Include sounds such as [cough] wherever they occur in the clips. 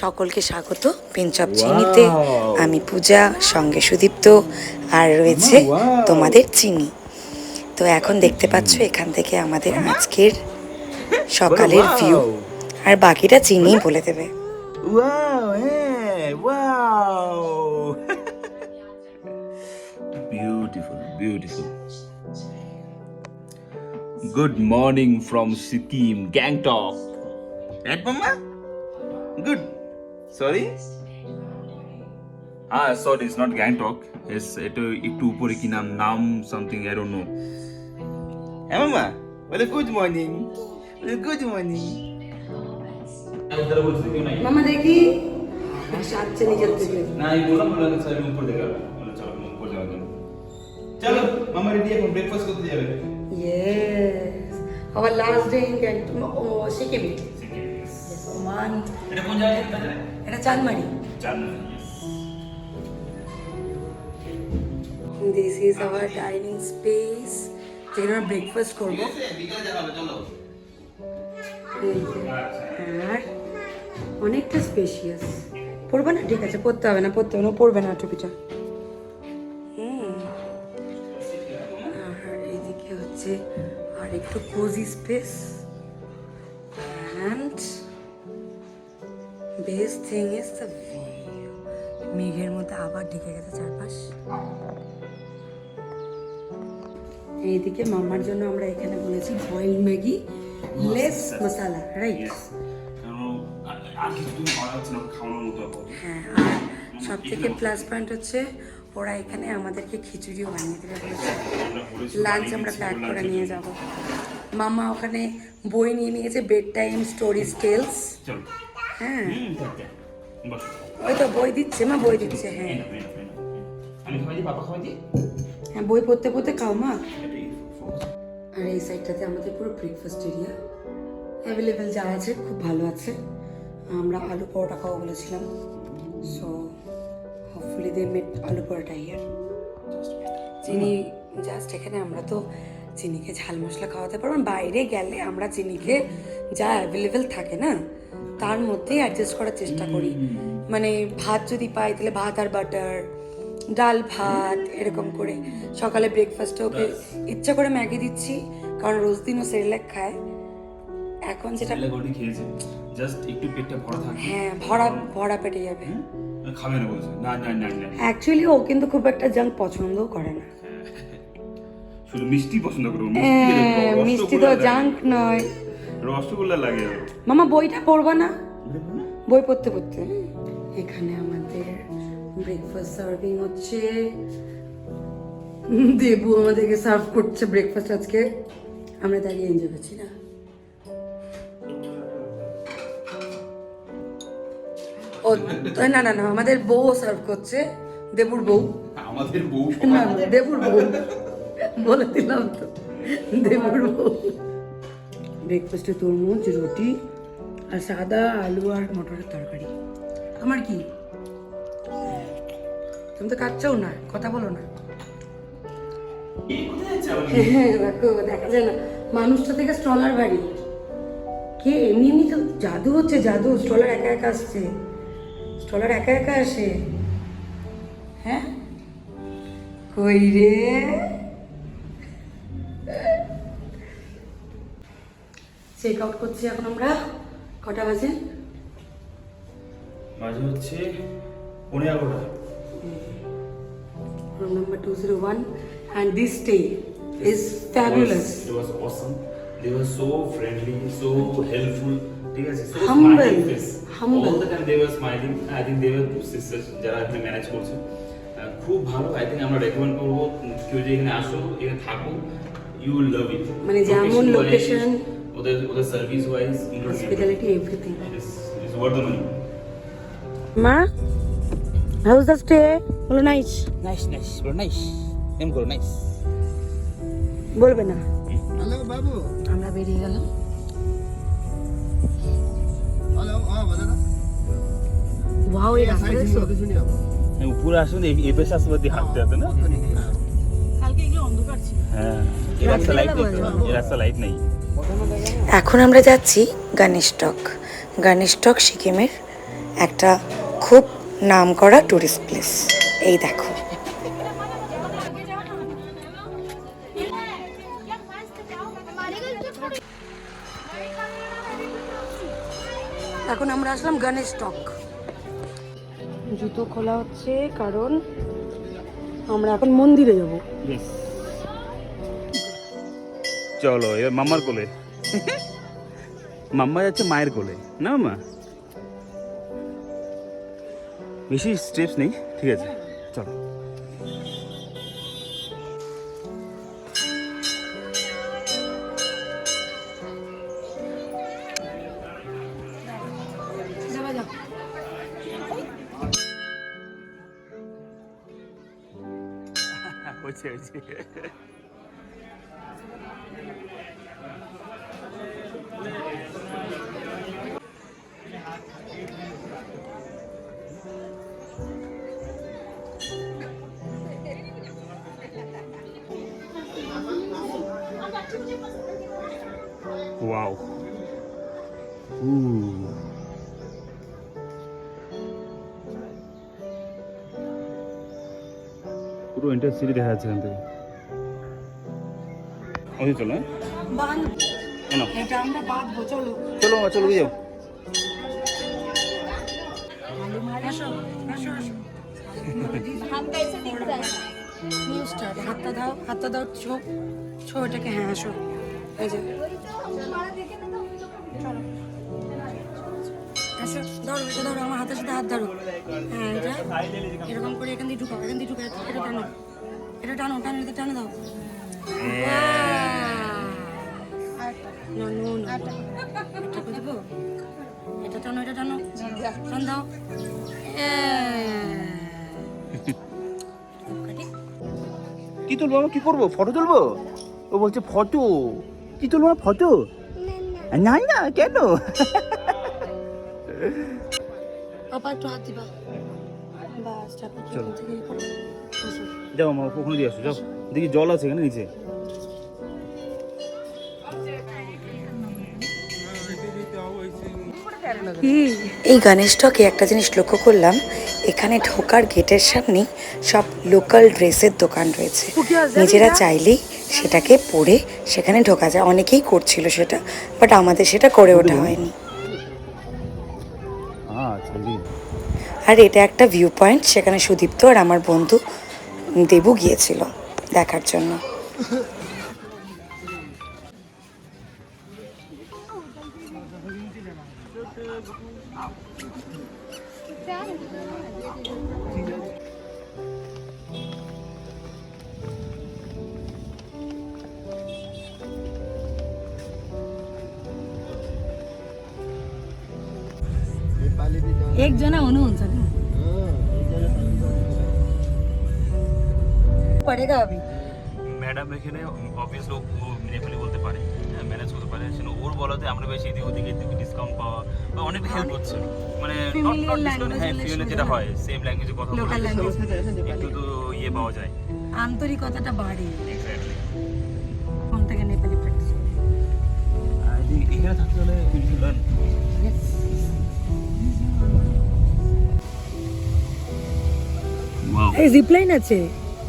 সকলকে স্বাগত। পেনচপ চিনিতে আমি পূজা সঙ্গে সুদীপ্ত আর রয়েছে তোমাদের চিনি। তো এখন দেখতে পাচ্ছ এখান থেকে আমাদের আজকের সকালের ভিউ আর বাকিটা চিনিই বলে দেবে। Morning from Sikkim, Gangtok. Right, Mama? Good. Sorry? Ah, sorry, it's not Gangtok. It's এটা একটু উপরে কি নাম নাম something I don't know. হ্যাঁ মামা বলে গুড মর্নিং বলে গুড মর্নিং মামা দেখি। সাজছে নিজের থেকে। না আমি বললাম বললাম স্যার উপর দিকে বলে চলো উপর যাওয়ার জন্য। চলো মামা রেডি এখন ব্রেকফাস্ট করতে যাবে। Yes our last day in ও সিকিম মান এটা কোন জায়গায়? এটা জানেন this is our dining space যেখানে আমরা ব্রেকফাস্ট করব। আর অনেকটা স্পেশিয়াস পড়বে না? ঠিক আছে পড়তে হবে না পড়তে হবে না। পড়বে না, টুপিটা। আর এইদিকে হচ্ছে আর একটু cozy space best thing is the মেঘের মধ্যে আবার ঢেকে গেছে চারপাশ। এইদিকে মামার জন্য আমরা এখানে বলেছি boil Maggi less masala right. হ্যাঁ আর সব থেকে প্লাস পয়েন্ট হচ্ছে ওরা এখানে আমাদেরকে খিচুড়িও বানিয়ে দেবে লাঞ্চ আমরা প্যাক করে নিয়ে যাব। মামা ওখানে বই নিয়ে নিয়েছে বেড টাইম স্টোরিজ টেলস চলো। হ্যাঁ। ওই তো বই দিচ্ছে মা বই দিচ্ছে হ্যাঁ। আমি খাওয়াই দিই পাপা খাওয়াই দিই? হ্যাঁ বই পড়তে পড়তে খাও মা। আর এই সাইডটাতে আমাদের পুরো ব্রেকফাস্ট এরিয়া অ্যাভেলেবেল যা আছে খুব ভালো আছে। আমরা আলু পরোটা খাওয়া বলেছিলাম। সো হোপফুলি দে মেট আলু পরোটা ইয়ার চিনি জাস্ট এখানে আমরা তো চিনিকে ঝাল মশলা খাওয়াতে পারব। বাইরে গেলে আমরা চিনিকে যা অ্যাভেলেবেল থাকে না। তার মধ্যেই অ্যাডজাস্ট করার চেষ্টা করি। মানে ভাত যদি পাই তাহলে ভাত আর বাটার ডাল ভাত এরকম করে। সকালে ব্রেকফাস্টে ওকে ইচ্ছা করে ম্যাগি দিচ্ছি কারণ রোজ দিনও সেরেলাক খায়। এখন যেটা খেয়েছে। জাস্ট একটু পেটটা ভরা থাকে। হ্যাঁ ভরা ভরা পেটে যাবে। খাবে না বলছে। না না না না। অ্যাকচুয়ালি ও কিন্তু খুব একটা জাঙ্ক পছন্দও করে না। শুধু মিষ্টি পছন্দ করে হ্যাঁ, মিষ্টি তো জাঙ্ক নয়। রসগোল্লা লাগে। মামা বইটা পড়বা না? বই পড়তে পড়তে। এখানে আমাদের ব্রেকফাস্ট সার্ভিং হচ্ছে। দেবু আমাদেরকে সার্ভ করছে ব্রেকফাস্ট আজকে। আমরা দাঁড়িয়ে এনজয় করছি না। ও না না না আমাদের বউ সার্ভ করছে। দেবুর বউ। আমাদের বউ না না, দেবুর বউ। বলে দিলাম তো। দেবুর বউ। ব্রেকফাস্টে তরমুজ, রুটি আর সাদা আলু আর মটরের তরকারি। আমার কি? তুমি তো কাটছাও না, কথা বলো না। দেখো, দেখা যায় না, মানুষটা থেকে স্ট্রলার বাড়ি। কে এমনি এমনি তো জাদু হচ্ছে, জাদু স্ট্রলার একা একা আসছে। স্ট্রলার একা একা আসে। হ্যাঁ? কই রে? চেক আউট করছি এখন আমরা কটা বাজে মাঝে হচ্ছে পনেরো এগারোটা room number 201 and this stay is fabulous It was awesome. They were so friendly, so helpful. ঠিক আছে so Humble. Humble. All the time they were smiling. I think they were sisters যারা এখানে ম্যানেজ করছে খুব ভালো I think আমরা recommend করব কেউ যে এখানে আসো এখানে থাকো ইউ উইল লাভ ইট মানে যেমন location, ওদের ওদের service wise hospitality everything. Is worth the money মা হাউস দ্য স্টে বলো nice nice nice bro nice M করো নাইস বলবে না। হ্যালো বাবু। আমরা বেরিয়ে গেলাম। হ্যালো বলো না। ওয়াও এই রাস্তা দেখছ উপরে আসুন এই এই আসবে হাঁটতে হাঁটতে না? হ্যাঁ এই রাস্তা লাইট নেই। এই রাস্তা লাইট নেই। এখন আমরা যাচ্ছি গণেশ টক গণেশ টক সিকিমের একটা খুব নাম করা টুরিস্ট প্লেস এই দেখো। এখন আমরা আসলাম গণেশ টক জুতো খোলা হচ্ছে কারণ আমরা এখন মন্দিরে যাব। চলো, এবার মাম্মার কোলে। মাম্মা যাচ্ছে মায়ের কোলে। না মাম্মা? বেশি স্টেপস নেই ঠিক আছে চলো। যাবা যাও এন্টার সিটি দেখা যাচ্ছে এখান থেকে। ওই চলো হ্যাঁ? কেন? এটা আমরা বাঁধবো চলো। চলো চলো যাও। হাতটা দাও হাতটা দাও ছো ছো এটাকে হ্যাঁ আসো। এই যে। চলো। আসো ধরো এটা ধরো আমার হাতের সাথে হাত ধরো। হ্যাঁ এটা এরকম করে এখান দিয়ে ঢুকাও এখান দিয়ে ঢুকাও এটা টানো। এটা টানো টানো এটা টানো দাও। না নো না এটা করে দেবো? এটা টানো এটা টানো। টান দাও। কি তুলবো আমি? কি করব? ফটো তুলবো? ও বলছে ফটো। কি তুলবো ফটো? না না। কেন? পাপা একটু হাত দিবা। বাস চলো। যাও মা ওখানে দিয়ে আসো যাও। দেখি জল আছে এখানে নিচে। এই গণেশ একটা জিনিস লক্ষ্য করলাম এখানে ঢোকার গেটের সামনেই সব লোকাল ড্রেসের দোকান রয়েছে। নিজেরা চাইলেই সেটাকে পরে সেখানে ঢোকা যায়। অনেকেই করছিল সেটা বাট আমাদের সেটা করে ওঠা হয়নি। আচ্ছা আর এটা একটা ভিউ পয়েন্ট সেখানে সুদীপ্ত আর আমার বন্ধু দেবু গিয়েছিল দেখার জন্য नेपाली भी जाओ एक जना हुनुहुन्छ नि পারেগা আমি। ম্যাডাম এখানে অবভিয়াসলি নেপালি বলতে পারে ম্যানেজ করতে পারে। সেখানে ওর বলাতে আমরা বেশি এদিক ওদিকে ডিসকাউন্ট পাওয়া বা অনেক হেল্প হচ্ছে মানে নট নট ডিসকাউন্ট হ্যাঁ ফিওলে যেটা হয় সেম ল্যাঙ্গুয়েজে কথা বলে। একটু তো ইয়ে পাওয়া যায়। আন্তরিকতাটা বাড়ে। এক্স্যাক্টলি ফোন থেকে নেপালি প্র্যাকটিস আই থিংক এখানে থাকতে হলে ইউ লার্ন ইয়েস এই জিপলাইন আছে।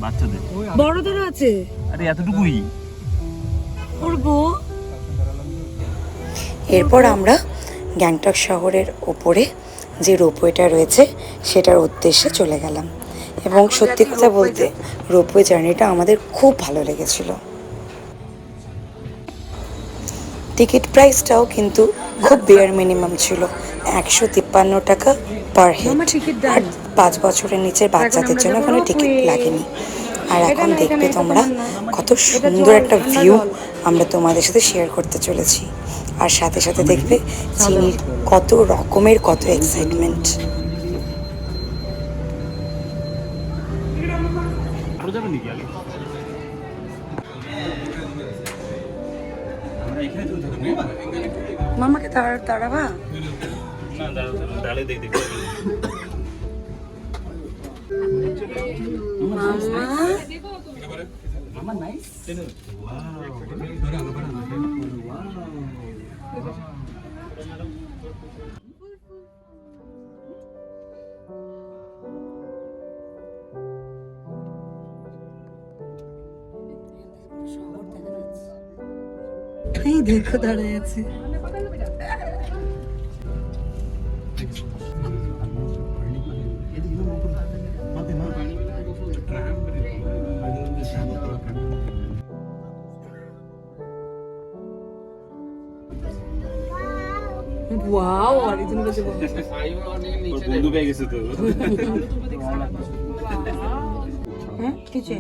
বাচ্চাদের। বড়দেরও আছে? আরে এতটুকুই। করব এরপর আমরা গ্যাংটক শহরের ওপরে যে রোপওয়েটা রয়েছে সেটার উদ্দেশ্যে চলে গেলাম। এবং সত্যি কথা বলতে রোপওয়ে জার্নিটা আমাদের খুব ভালো লেগেছিল। টিকিট প্রাইসটাও কিন্তু খুব বেয়ার মিনিমাম ছিল। একশো তিপ্পান্ন টাকা পার হেড আর পাঁচ বছরের নিচের বাচ্চাদের জন্য কোনো টিকিট লাগেনি। আর এখন দেখবে তোমরা কত সুন্দর একটা ভিউ আমরা তোমাদের সাথে শেয়ার করতে চলেছি। আর সাথে সাথে দেখবে চিনির কত রকমের কত এক্সাইটমেন্ট মামাকে তাড়া তাড়াবা। না দাঁড়াও ডালে দেখ দেখ মামা নাইস এই দেখো দাঁড়ায় আছে। ওয়াও আরেকজন বলছে বন্ধু পেয়ে গেছে তো। হ্যাঁ কিছু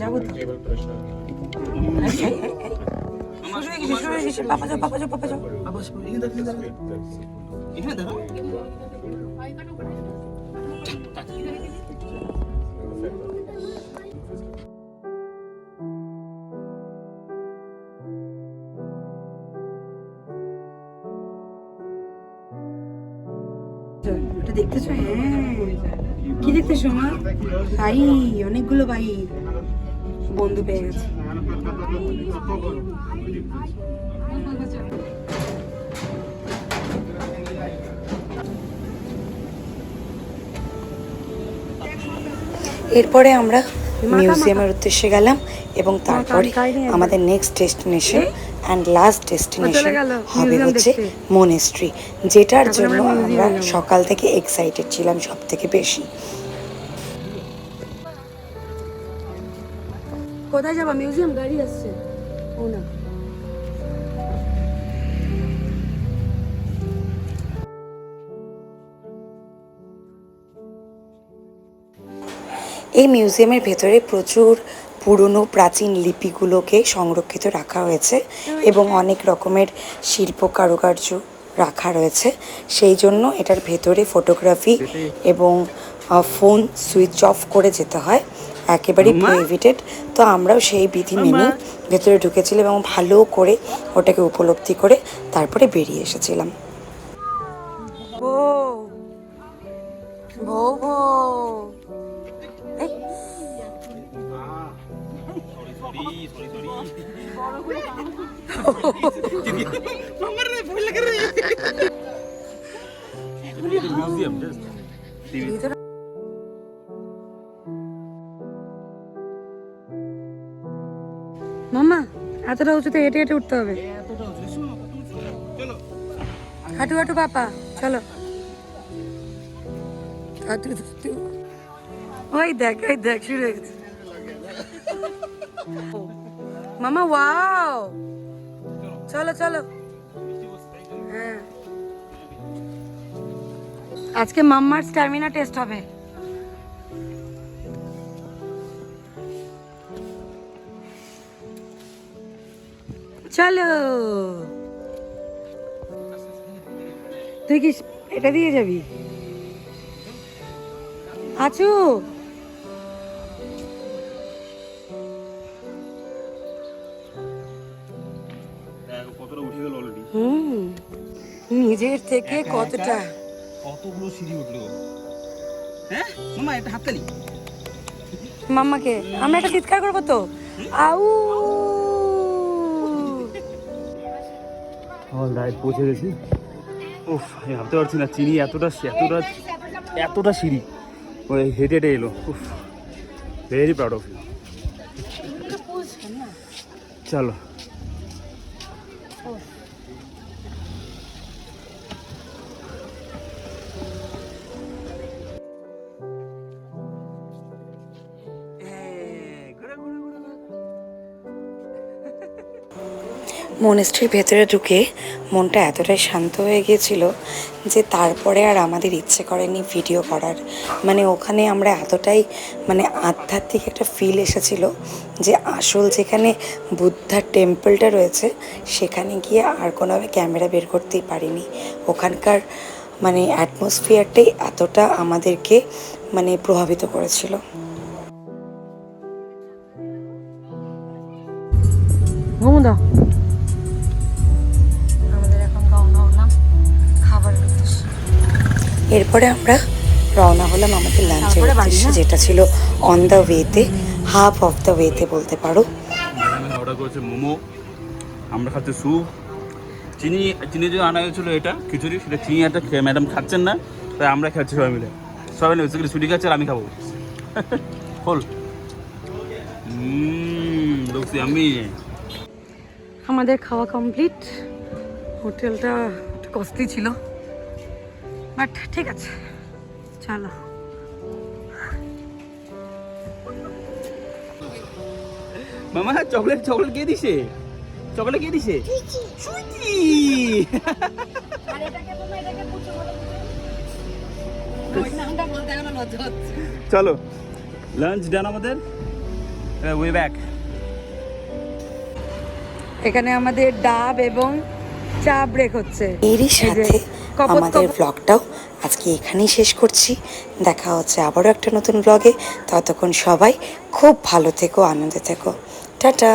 যাব তো। শুরু হয়ে গেছে শুরু হয়ে গেছে। পাপা যাও পাপা যাও পাপা যাও। ওটা দেখতেছো? হ্যাঁ। কি দেখতেছো মা ভাই অনেকগুলো ভাই বন্ধু পেয়ে গেছে। এরপরে আমরা মিউজিয়ামের উদ্দেশ্যে গেলাম এবং তারপরে আমাদের next destination and last destination হবে হচ্ছে মনেস্ট্রি যেটার জন্য আমরা সকাল থেকে এক্সাইটেড ছিলাম সব থেকে বেশি। কোথায় যাবা? মিউজিয়াম গাড়ি আসছে। ও না। এই মিউজিয়ামের ভেতরে প্রচুর পুরনো প্রাচীন লিপিগুলোকে সংরক্ষিত রাখা হয়েছে এবং অনেক রকমের শিল্প কারুকার্য রাখা রয়েছে। সেই জন্য এটার ভেতরে ফটোগ্রাফি এবং ফোন সুইচ অফ করে যেতে হয়। একেবারেই প্রোহিবিটেড তো আমরাও সেই বিধি মেনে ভেতরে ঢুকেছিলাম এবং ভালো করে ওটাকে উপলব্ধি করে তারপরে বেরিয়ে এসেছিলাম। মামা এতটা উঁচুতে হেঁটে হেঁটে উঠতে হবে। হাঁটু হাঁটু, পাপা, চলো। ওই দেখ, এই দেখ, শুরু মামা ওয়াও! চলো চলো। হ্যাঁ। আজকে মাম্মার স্ট্যামিনা টেস্ট হবে। চলো। তুই কি এটা দিয়ে যাবি? আছু কতটা উঠে গেল অলরেডি হুম নিজের থেকে কতটা? কতগুলো সিঁড়ি উঠল? হ্যাঁ? মামা একটা হাততালি মাম্মাকে আমরা একটা চিৎকার করব তো? আউ! অলরাইট পৌঁছে গেছি। উফ আমি ভাবতে পারছি না চিনি এতটা এতটা এতটা সিঁড়ি। ওই হেঁটে হেঁটে এলো। উফ ভেরি প্রাউড অফ ইউ চলো। মনেস্ট্রির ভেতরে ঢুকে মনটা এতটাই শান্ত হয়ে গিয়েছিল যে তারপরে আর আমাদের ইচ্ছে করেনি ভিডিও করার। মানে ওখানে আমরা এতটাই মানে আধ্যাত্মিক একটা ফিল এসেছিল যে আসল যেখানে বুদ্ধার টেম্পলটা রয়েছে, সেখানে গিয়ে আর কোনোভাবে ক্যামেরা বের করতেই পারিনি। ওখানকার মানে অ্যাটমসফিয়ারটাই এতটা আমাদেরকে মানে প্রভাবিত করেছিল। এরপরে আমরা রওনা হলাম আমাদের লাঞ্চের। উদ্দেশ্যে যেটা ছিল অন দ্য ওয়েতে হাফ অফ দ্য ওয়েতে বলতে পারো। ম্যাডাম অর্ডার করেছে মোমো আমরা খাচ্ছি স্যুপ। চিনি চিনি যে আনা হয়েছিল এটা খিচুড়ি সেটা চিনি একটা খেয়ে ম্যাডাম খাচ্ছেন না তাই আমরা খাচ্ছি সবাই মিলে। সবাই মিলে বেসিক্যালি ছুটি খাচ্ছে আর আমি খাব। [laughs] লুকসি আমি আমাদের খাওয়া কমপ্লিট হোটেলটা একটু কস্টলি ছিল। বাট ঠিক আছে চলো। মামা চকলেট চকলেট কে দিছে? চকলেট কে দিছে? সুইটি চলো লাঞ্চ ডান আমাদের। ওয়ে ব্যাক এখানে আমাদের ডাব এবং চা ব্রেক হচ্ছে। এরই সাথে আমাদের ব্লগটাও আজকে এখানেই শেষ করছি। দেখা হচ্ছে আবারও একটা নতুন ব্লগে ততক্ষণ সবাই খুব ভালো থেকো আনন্দে থেকো। টাটা!